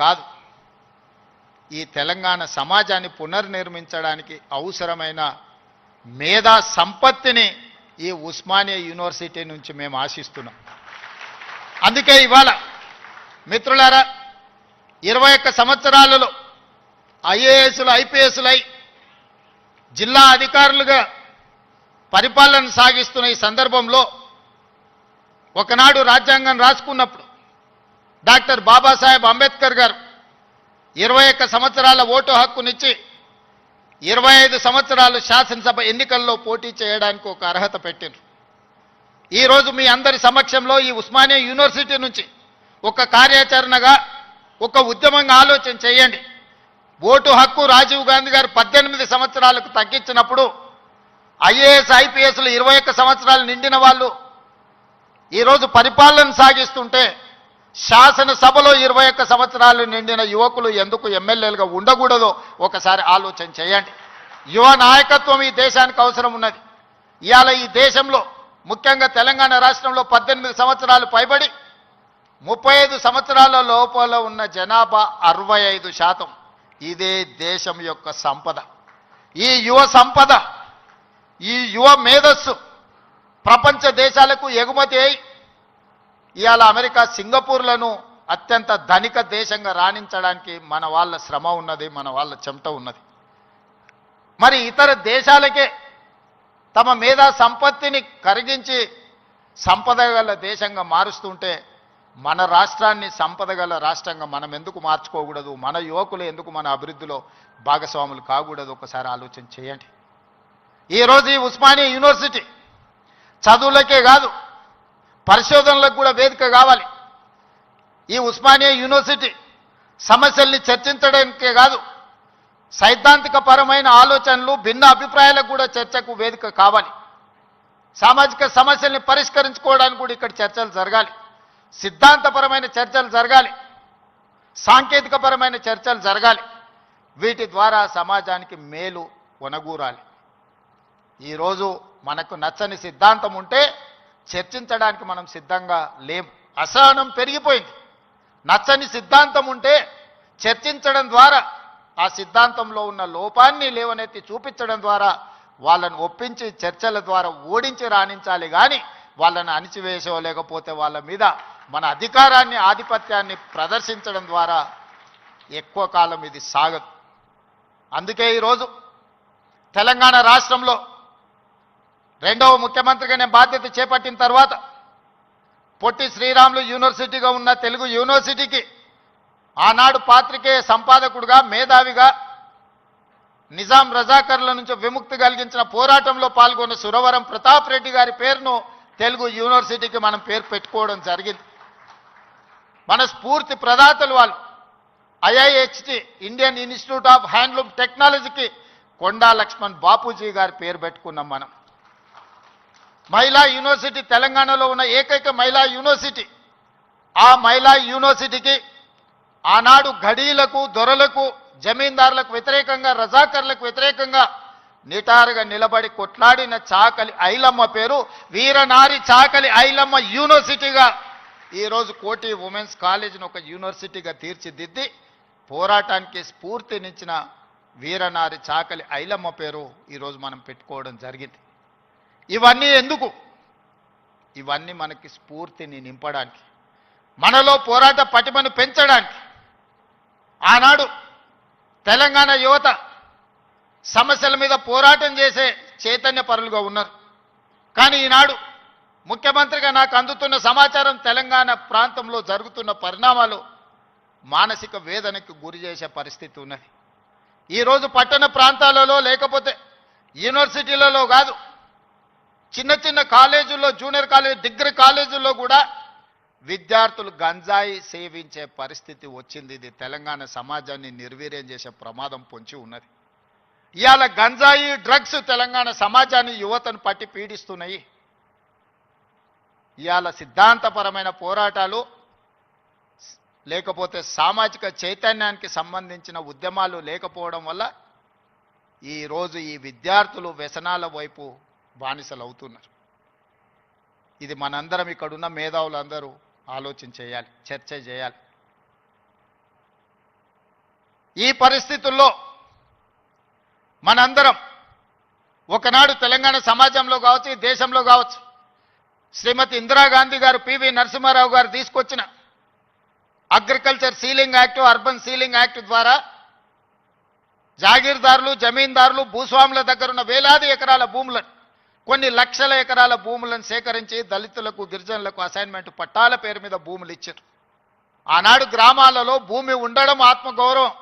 కాదు. ఈ తెలంగాణ సమాజాన్ని పునర్నిర్మించడానికి అవసరమైన మేధా సంపత్తిని ఈ ఉస్మానియా యూనివర్సిటీ నుంచి మేము ఆశిస్తున్నాం. అందుకే ఇవాళ మిత్రులారా ఇరవై ఒక్క సంవత్సరాలలో ఐఏఎస్లు ఐపీఎస్లై జిల్లా అధికారులుగా పరిపాలన సాగిస్తున్న ఈ సందర్భంలో ఒకనాడు రాజ్యాంగం రాసుకున్నప్పుడు డాక్టర్ బాబాసాహెబ్ అంబేద్కర్ గారు ఇరవై ఒక్క సంవత్సరాల ఓటు హక్కునిచ్చి ఇరవై ఐదు సంవత్సరాలు శాసనసభ ఎన్నికల్లో పోటీ చేయడానికి ఒక అర్హత పెట్టారు ఈరోజు మీ అందరి సమక్షంలో ఈ ఉస్మానియా యూనివర్సిటీ నుంచి ఒక కార్యాచరణగా ఒక ఉద్యమంగా ఆలోచన చేయండి. ఓటు హక్కు రాజీవ్ గాంధీ గారు పద్దెనిమిది సంవత్సరాలకు తగ్గించినప్పుడు ఐఏఎస్ ఐపీఎస్లు ఇరవై ఒక్క సంవత్సరాలు నిండిన వాళ్ళు ఈరోజు పరిపాలన సాగిస్తుంటే శాసనసభలో ఇరవై ఒక్క సంవత్సరాలు నిండిన యువకులు ఎందుకు ఎమ్మెల్యేలుగా ఉండకూడదో ఒకసారి ఆలోచన చేయండి. యువ నాయకత్వం ఈ దేశానికి అవసరం ఉన్నది. ఇవాళ ఈ దేశంలో ముఖ్యంగా తెలంగాణ రాష్ట్రంలో పద్దెనిమిది సంవత్సరాలు పైబడి ముప్పై ఐదు సంవత్సరాల లోపల ఉన్న జనాభా అరవై ఐదు శాతం. ఇదే దేశం యొక్క సంపద. ఈ యువ సంపద ఈ యువ మేధస్సు ప్రపంచ దేశాలకు ఎగుమతి అయి ఇవాళ అమెరికా సింగపూర్లను అత్యంత ధనిక దేశంగా రాణించడానికి మన వాళ్ళ శ్రమ ఉన్నది మన వాళ్ళ చెమట ఉన్నది. మరి ఇతర దేశాలకే తమ మీద సంపత్తిని కరిగించి సంపద గల దేశంగా మారుస్తుంటే మన రాష్ట్రాన్ని సంపద గల రాష్ట్రంగా మనం ఎందుకు మార్చుకోకూడదు మన యువకులు ఎందుకు మన అభివృద్ధిలో భాగస్వాములు కాకూడదు ఒకసారి ఆలోచన చేయండి. ఈరోజు ఈ ఉస్మానియా యూనివర్సిటీ చదువులకే కాదు పరిశోధనలకు కూడా వేదిక కావాలి. ఈ ఉస్మానియా యూనివర్సిటీ సమస్యల్ని చర్చించడానికే కాదు సైద్ధాంతిక పరమైన ఆలోచనలు భిన్న అభిప్రాయాలకు కూడా చర్చకు వేదిక కావాలి. సామాజిక సమస్యల్ని పరిష్కరించుకోవడానికి కూడా ఇక్కడ చర్చలు జరగాలి. సిద్ధాంతపరమైన చర్చలు జరగాలి. సాంకేతికపరమైన చర్చలు జరగాలి. వీటి ద్వారా సమాజానికి మేలు కొనగూరాలి ఈరోజు మనకు నచ్చని సిద్ధాంతం ఉంటే చర్చించడానికి మనం సిద్ధంగా లేం అసహనం పెరిగిపోయింది. నచ్చని సిద్ధాంతం ఉంటే చర్చించడం ద్వారా ఆ సిద్ధాంతంలో ఉన్న లోపాన్ని లేవనెత్తి చూపించడం ద్వారా వాళ్ళను ఒప్పించి చర్చల ద్వారా ఓడించి రాణించాలి కానీ వాళ్ళని అణిచివేసో లేకపోతే వాళ్ళ మీద మన అధికారాన్ని ఆధిపత్యాన్ని ప్రదర్శించడం ద్వారా ఎక్కువ కాలం ఇది సాగదు. అందుకే ఈరోజు తెలంగాణ రాష్ట్రంలో రెండవ ముఖ్యమంత్రిగా నేను బాధ్యత చేపట్టిన తర్వాత పొట్టి శ్రీరాములు యూనివర్సిటీగా ఉన్న తెలుగు యూనివర్సిటీకి ఆనాడు పాత్రికేయ సంపాదకుడుగా మేధావిగా నిజాం రజాకర్ల నుంచి విముక్తి కలిగించిన పోరాటంలో పాల్గొన్న సురవరం ప్రతాప్ రెడ్డి గారి పేరును తెలుగు యూనివర్సిటీకి మనం పేరు పెట్టుకోవడం జరిగింది. మన స్ఫూర్తి ప్రదాతలు వాళ్ళు IIHT Indian institute of handloom టెక్నాలజీకి కొండా లక్ష్మణ్ బాపూజీ గారి పేరు పెట్టుకున్నాం మనం. మహిళా యూనివర్సిటీ తెలంగాణలో ఉన్న ఏకైక మహిళా యూనివర్సిటీ. ఆ మహిళా యూనివర్సిటీకి ఆనాడు ఘడీలకు దొరలకు జమీందారులకు వ్యతిరేకంగా రజాకర్లకు వ్యతిరేకంగా నిటారుగా నిలబడి కొట్లాడిన చాకలి ఐలమ్మ పేరు వీరనారి చాకలి ఐలమ్మ యూనివర్సిటీగా ఈరోజు కోటి ఉమెన్స్ కాలేజీని ఒక యూనివర్సిటీగా తీర్చిదిద్ది పోరాటానికి స్ఫూర్తినిచ్చిన వీరనారి చాకలి ఐలమ్మ పేరు ఈరోజు మనం పెట్టుకోవడం జరిగింది. ఇవన్నీ ఎందుకు? ఇవన్నీ మనకి స్ఫూర్తిని నింపడానికి మనలో పోరాట పటిమను పెంచడానికి. ఆనాడు తెలంగాణ యువత సమస్యల మీద పోరాటం చేసే చైతన్య పరులుగా ఉన్నారు. కానీ ఈనాడు ముఖ్యమంత్రిగా నాకు అందుతున్న సమాచారం తెలంగాణ ప్రాంతంలో జరుగుతున్న పరిణామాలు మానసిక వేదనకు గురి చేసే పరిస్థితి ఉన్నది. ఈరోజు పట్టణ ప్రాంతాలలో లేకపోతే యూనివర్సిటీలలో కాదు చిన్న చిన్న కాలేజీల్లో జూనియర్ కాలేజ్ డిగ్రీ కాలేజీల్లో కూడా విద్యార్థులు గంజాయి సేవించే పరిస్థితి వచ్చింది. ఇది తెలంగాణ సమాజాన్ని నిర్వీర్యం చేసే ప్రమాదం పొంచి ఉన్నది. ఇవాళ గంజాయి డ్రగ్స్ తెలంగాణ సమాజాన్ని యువతను పట్టి పీడిస్తున్నాయి. ఇవాళ సిద్ధాంతపరమైన పోరాటాలు లేకపోతే సామాజిక చైతన్యానికి సంబంధించిన ఉద్యమాలు లేకపోవడం వల్ల ఈరోజు ఈ విద్యార్థులు వ్యసనాల వైపు బానిసలు అవుతున్నారు ఇది మనందరం ఇక్కడున్న మేధావులందరూ ఆలోచన చేయాలి చర్చ చేయాలి. ఈ పరిస్థితుల్లో మనందరం ఒకనాడు తెలంగాణ సమాజంలో కావచ్చు ఈ దేశంలో కావచ్చు శ్రీమతి ఇందిరాగాంధీ గారు పివి నరసింహారావు గారు తీసుకొచ్చిన agriculture ceiling act urban ceiling act ద్వారా జాగీర్దారులు జమీందారులు భూస్వాముల దగ్గర ఉన్న వేలాది ఎకరాల భూములను కొన్ని లక్షల ఎకరాల భూములను సేకరించి దళితులకు గిరిజనులకు అసైన్మెంట్ పట్టాల పేరు మీద భూములు ఇచ్చారు. ఆనాడు గ్రామాలలో భూమి ఉండడం ఆత్మగౌరవం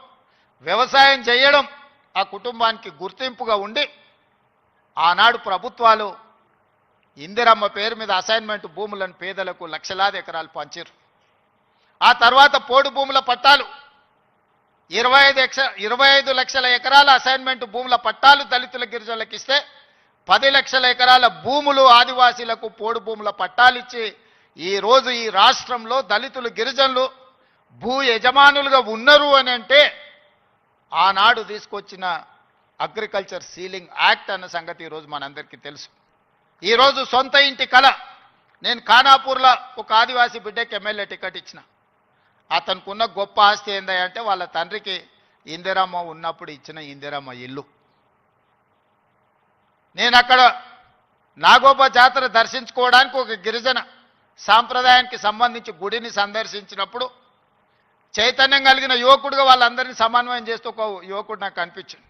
వ్యవసాయం చేయడం ఆ కుటుంబానికి గుర్తింపుగా ఉండి ఆనాడు ప్రభుత్వాలు ఇందిరమ్మ పేరు మీద అసైన్మెంట్ భూములను పేదలకు లక్షలాది ఎకరాలు పంచారు. ఆ తర్వాత పోడు భూముల పట్టాలు ఇరవై ఐదు ఎక్ష ఇరవై ఐదు లక్షల ఎకరాల అసైన్మెంట్ భూముల పట్టాలు దళితుల గిరిజనులకు ఇస్తే పది లక్షల ఎకరాల భూములు ఆదివాసీలకు పోడు భూముల పట్టాలిచ్చి ఈరోజు ఈ రాష్ట్రంలో దళితులు గిరిజనులు భూ యజమానులుగా ఉన్నారు అని అంటే ఆనాడు తీసుకొచ్చిన అగ్రికల్చర్ సీలింగ్ యాక్ట్ అన్న సంగతి ఈరోజు మనందరికీ తెలుసు. ఈరోజు సొంత ఇంటి కళ నేను ఖానాపూర్లో ఒక ఆదివాసీ బిడ్డకి ఎమ్మెల్యే టికెట్ ఇచ్చిన. అతనికి ఉన్న గొప్ప ఆస్తి ఏందంటే వాళ్ళ తండ్రికి ఇందిరమ్మ ఉన్నప్పుడు ఇచ్చిన ఇందిరమ్మ ఇల్లు. నేను అక్కడ నాగోబ జాతర దర్శించుకోవడానికి ఒక గిరిజన సాంప్రదాయానికి సంబంధించి గుడిని సందర్శించినప్పుడు చైతన్యం కలిగిన యువకుడుగా వాళ్ళందరినీ సమన్వయం చేస్తూ ఒక యువకుడు నాకు కనిపించింది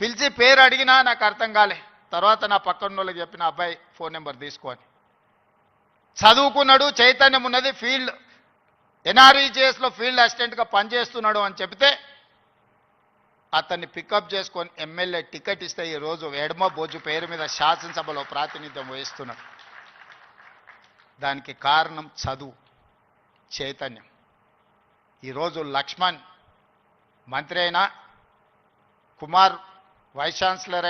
పిలిచి పేరు అడిగినా నాకు అర్థం కాలే. తర్వాత నా పక్కన వాళ్ళకి చెప్పిన అబ్బాయి ఫోన్ నెంబర్ తీసుకొని చదువుకున్నాడు చైతన్యం ఉన్నది ఫీల్డ్ ఎన్ఆర్ఈజిఎస్లో ఫీల్డ్ అసిస్టెంట్గా పనిచేస్తున్నాడు అని చెప్తే అతన్ని పికప్ చేసుకొని ఎమ్మెల్యే టికెట్ ఇస్తే ఈరోజు ఎడమ బోజు పేరు మీద శాసనసభలో ప్రాతినిధ్యం వహిస్తున్నాడు దానికి కారణం చదువు చైతన్యం. ఈరోజు లక్ష్మణ్ మంత్రి అయినా కుమార్ వైస్ ఛాన్సలర్ అయినా